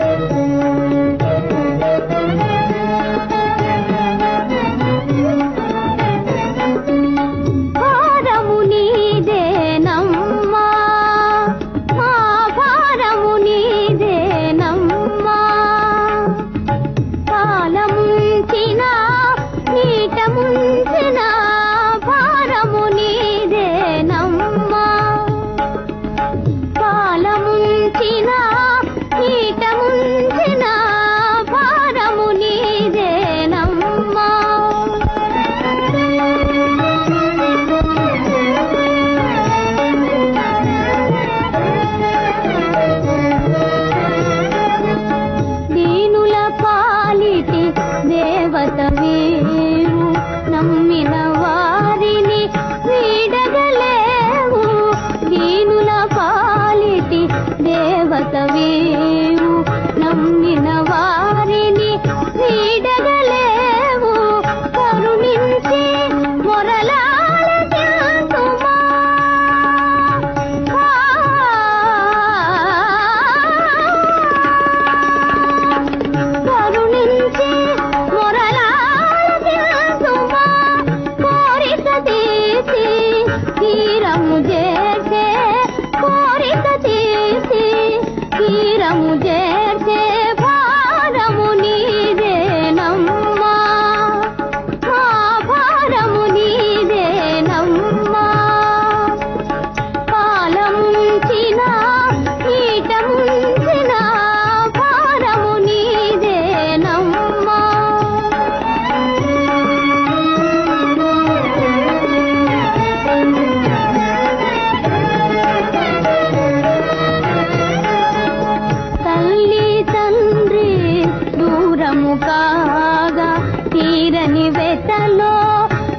Thank you. పాలిటి దేవత వీరు నమ్మిన నమ్మినవా ధైర్యము కాగా తీరని వెతలో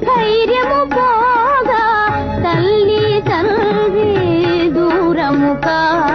ధైర్యము పోగా తల్లి తండ్రి దూరము కాగా